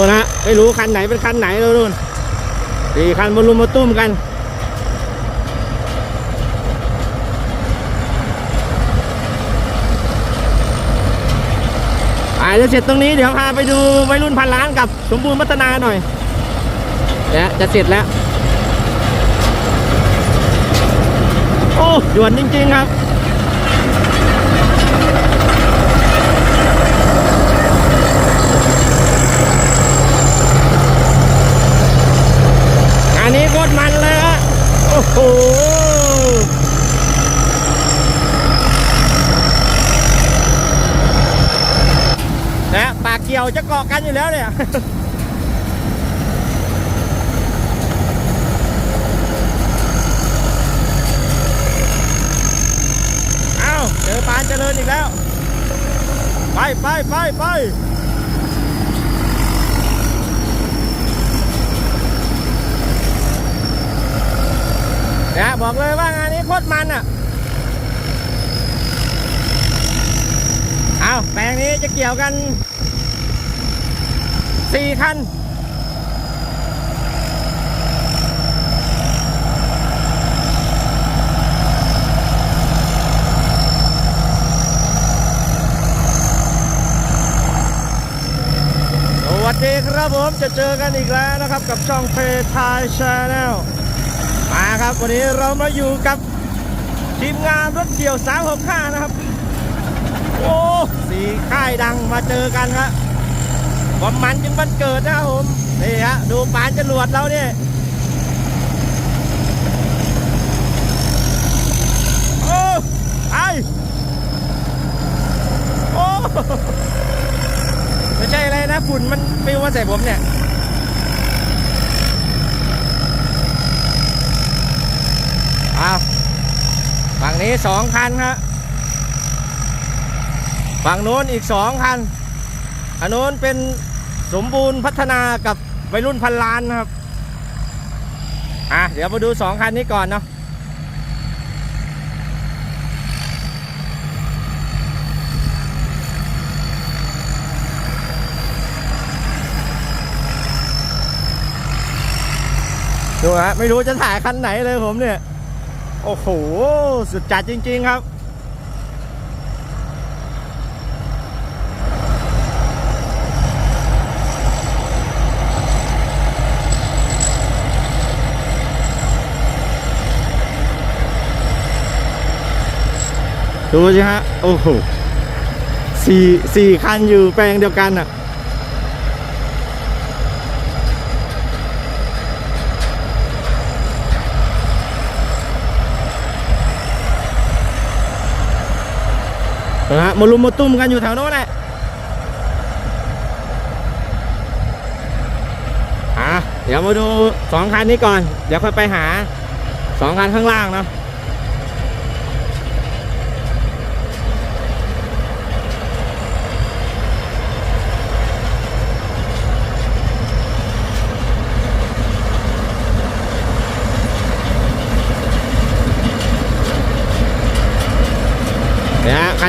ตัวนะไม่รู้คันไหนเป็นคันไหนแล้วนู่นสี่คันมารุมมาตุ้มกันอ่าจะเสร็จตรงนี้เดี๋ยวพาไปดูวัยรุ่นพันล้านกับสมบูรณ์พัฒนาหน่อยเนี่ยจะเสร็จแล้ว โอ้ด่วนจริง ๆ ครับ อันนี้โคตรมันเลยฮะโอ้โห นะปากเกี่ยวจะเกันอยู่แล้วเนี่ยเอาเจอปานเจริญอีกแล้ว ไปไปไปไปเนี่ยบอกเลยว่างานนี้โคตรมันอะ เอาแปลงนี้จะเกี่ยวกัน สี่คันสวัสดีครับผมจะเจอกันอีกแล้วนะครับกับช่องเพทายชาแนลมาครับ วันนี้เรามาอยู่กับทีมงานรถเกี่ยว 365 นะครับ โอ้ สีค่ายดังมาเจอกันครับ ควันมันจึงวันเกิดนะครับผมนี่ฮะดูปานจรวดเราเนี่ยโอ้ไอโอ้ไม่ใช่อะไรนะฝุ่นมันปลิวมาใส่ผมเนี่ยเอาฝั่งนี้สองคันครับฝั่งโน้นอีกสองคันอันโน้นเป็น สมบูรณ์พัฒนากับวัยรุ่นพันล้านนะครับอะเดี๋ยวมาดูสองคันนี้ก่อนเนาะดูฮะไม่รู้จะถ่ายคันไหนเลยผมเนี่ย โอ้โห สุดจัดจริง ๆ ครับ ดูสิฮะ โอ้โหสี่สี่คันอยู่แปลงเดียวกันอะ นะฮะมารุมมาตุ้มกันอยู่แถวโน้นแหละอะเดี๋ยวมาดูสองคันนี้ก่อน เดี๋ยวค่อยไปหาสองคันข้างล่างเนาะ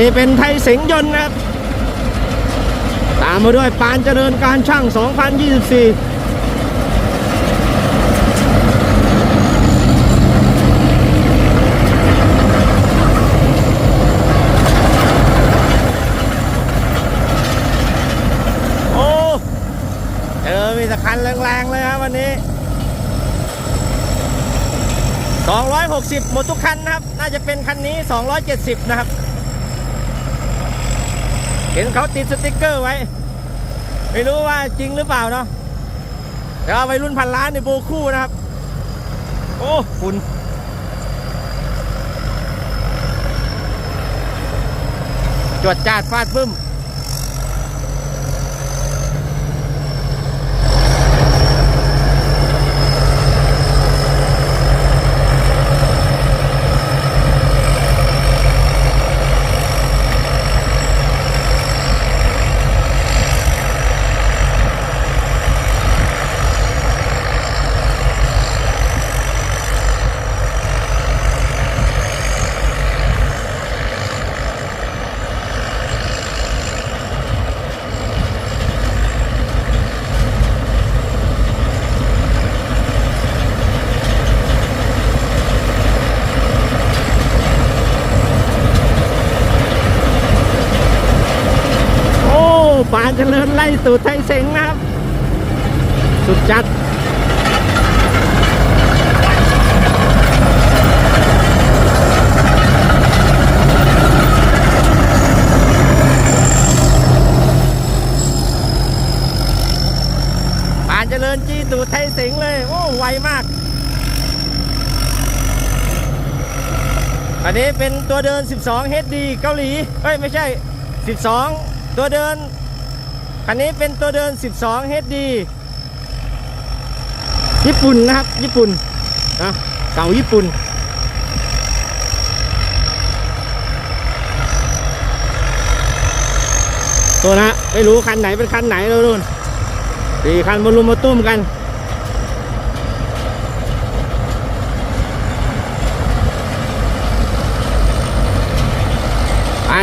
นี้เป็นไทยเสงยนต์นะครับ ตามมาด้วยปานเจริญการช่าง 2024โอ้เจอมีแต่คันแรงๆเลยครับวันนี้ 260 หมดทุกคันนะครับ น่าจะเป็นคันนี้ 270 นะครับ เห็นเขาติดสติกเกอร์ไว้ ไม่รู้ว่าจริงหรือเปล่าเนาะแต่ว่าวัยรุ่นพันล้านในโบคู่นะครับ โอ้คุณจวดจาดฟาดบึ้ม เจริญไล่ตูดไทยเสงนะครับ สุดจัดปานเจริญจีตูดไทยเสงเลย โอ้ ไวมากอันนี้เป็นตัวเดิน 12 HD เกาหลีเอ้ย ไม่ใช่ 12 ตัวเดิน อันนี้เป็นตัวเดิน 12 HD ญี่ปุ่นนะครับ ญี่ปุ่นนะเก่าญี่ปุ่น ตัวนะไม่รู้คันไหนเป็นคันไหนแล้วนู่นสี่คันมารุมมาตุ้มกัน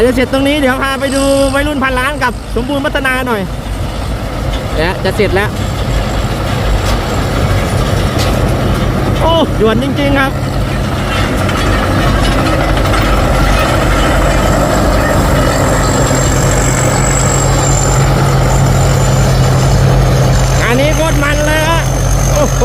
เดี๋ยวเสร็จตรงนี้เดี๋ยวพาไปดูวัยรุ่นพันล้านกับสมบูรณ์พัฒนาหน่อยเนี่ยจะเสร็จแล้ว โอ้ด่วนจริง ๆ ครับ อันนี้โคตรมันเลยฮะโอ้โห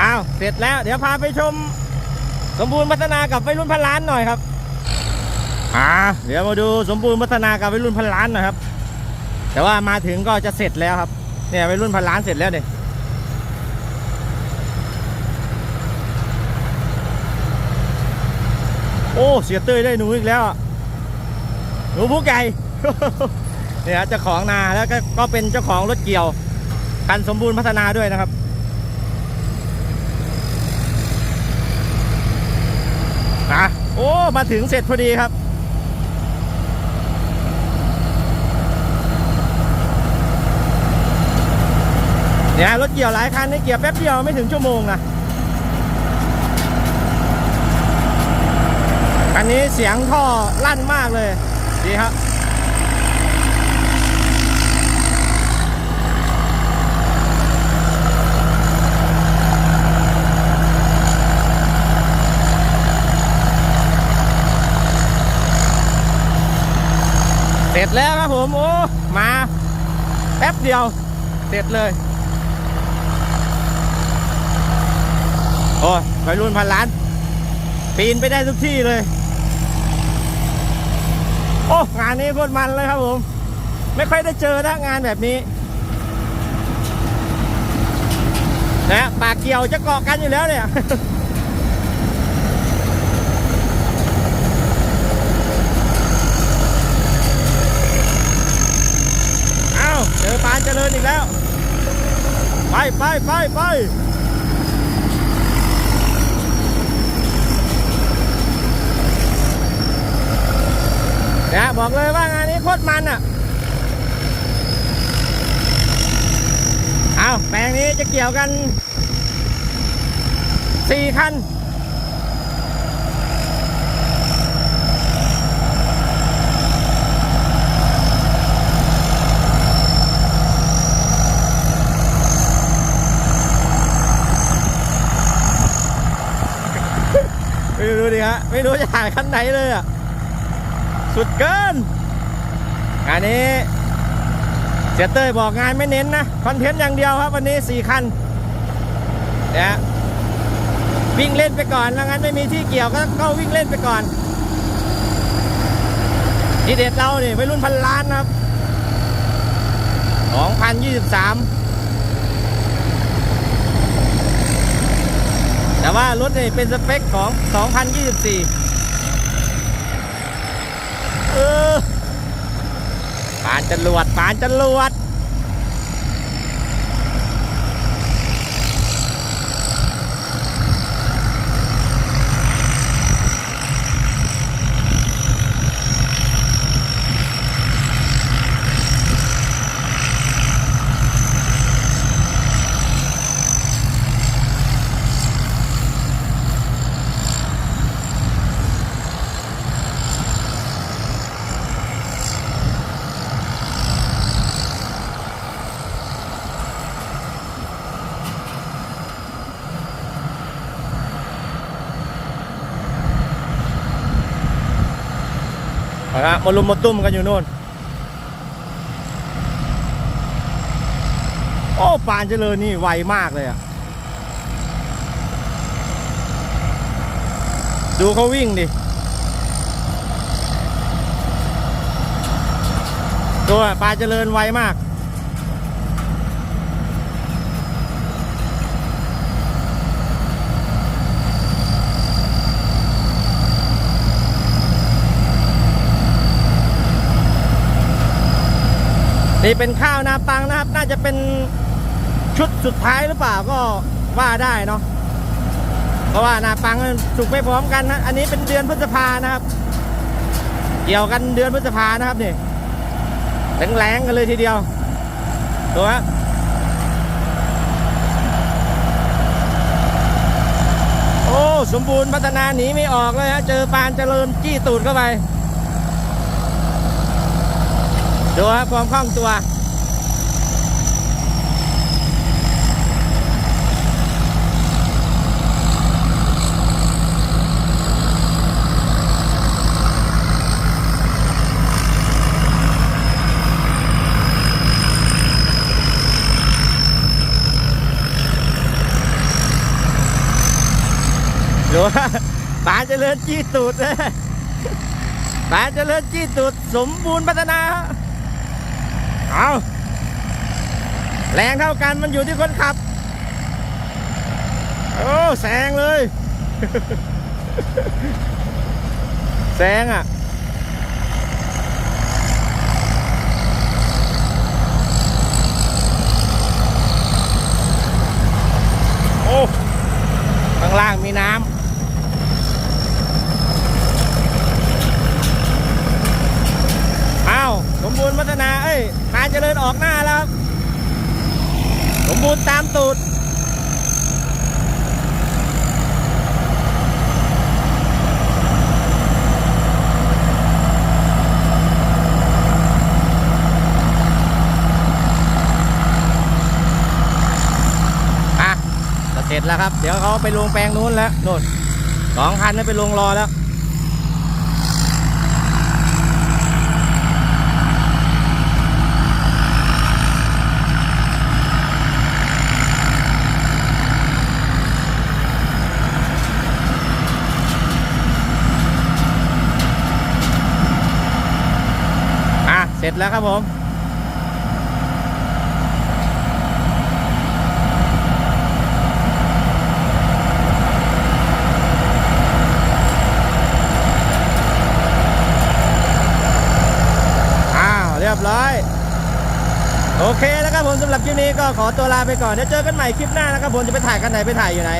อ้าว เสร็จแล้ว เดี๋ยวพาไปชมสมบูรณ์พัฒนากับวัยรุ่นพันล้านหน่อยครับอ่าเดี๋ยวมาดูสมบูรณ์พัฒนากับวัยรุ่นพันล้านหน่อยครับ แต่ว่ามาถึงก็จะเสร็จแล้วครับเนี่ยวัยรุ่นพันล้านเสร็จแล้วเนี่ยโอ้เสียเต้ยได้หนูอีกแล้วอะหนูผู้ไก่เนี่ยเจ้าของนาแล้วก็ก็เป็นเจ้าของรถเกี่ยวคันสมบูรณ์พัฒนาด้วยนะครับะโอ้ มาถึงเสร็จพอดีครับ เนี่ยรถเกี่ยวหลายคันนี่เกี่ยวแป๊บเดียวไม่ถึงชั่วโมงนะคันนี้เสียงท่อลั่นมากเลย ดีครับ เสร็จแล้วครับผมโอ้มาแป๊บเดียว เสร็จเลยโอ้ยวัยรุ่นพันล้าน ปีนไปได้ทุกที่เลย โอ้งานนี้โคตรมันเลยครับผม ไม่ค่อยได้เจอนะงานแบบนี้นะปากเกี่ยวจะเกาะกันอยู่แล้วเนี่ย อ้าวเจอปานเจริญอีกแล้ว ไปไปไปไปเนี่ยบอกเลยว่างานนี้โคตรมันอะ เอาแปลงนี้จะเกี่ยวกันสี่คัน ไม่รู้ดิฮะไม่รู้จะถ่ายคันไหนเลยอะ สุดเกินงานนี้เสียเต้ยบอกงานไม่เน้นนะคอนเทนต์อย่างเดียวครับวันนี้สี่คันเนี่ยวิ่งเล่นไปก่อนแล้วงั้นไม่มีที่เกี่ยวก็ก็วิ่งเล่นไปก่อนทีเด็ดเราเนี่ยไปรุ่นพันล้านครับ 2023 แต่ว่ารถนี่เป็นสเปคของ 2024 เออปานจรวดปานจรวด นะครับมาลุมมาตุ้มกันอยู่โน่น โอ้ปานเจริญนี่ไวมากเลยอะดูเขาวิ่งดิตัวปลาเจริญไวมาก นี่เป็นข้าวนาปังนะครับ น่าจะเป็นชุดสุดท้ายหรือเปล่าก็ว่าได้เนาะเพราะว่านาปังสุกไม่พร้อมกันนะ อันนี้เป็นเดือนพฤษภานะครับ เกี่ยวกันเดือนพฤษภานะครับนี่แรงๆกันเลยทีเดียวตัวฮะโอ้ สมบูรณ์พัฒนาหนีไม่ออกเลยฮะเจอปานเจริญจี้ตูดเข้าไป ดูฮะความคล่องตัว ดูว่าปลาเจริญจี้ตูดเลยปลาเจริญจี้ตูดสมบูรณ์พัฒนา เอาแรงเท่ากันมันอยู่ที่คนขับ โอ้แซงเลยแซงอะโอ้ข้างล่างมีน้ำอ้าวสมบูรณ์พัฒนา ยปานเจริญออกหน้าแล้ว สมบูรณ์ตามตูดอะเสร็จแล้วครับ เดี๋ยวเขาไปลงแปลงนู้นแล้วนู่นสองคันนั้นไปลงรอแล้ว อะ เสร็จ แล้วครับผมอ้าวเรียบร้อย โอเคแล้วครับผมสำหรับคลิปนี้ก็ขอตัวลาไปก่อนเดี๋ยวเจอกันใหม่คลิปหน้านะครับผมจะไปถ่ายกันไหนไปถ่ายอยู่ไหน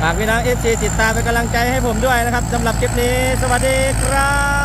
ฝากพี่น้องเอฟซีติดตามเป็นกำลังใจให้ผมด้วยนะครับสำหรับคลิปนี้ สวัสดีครับ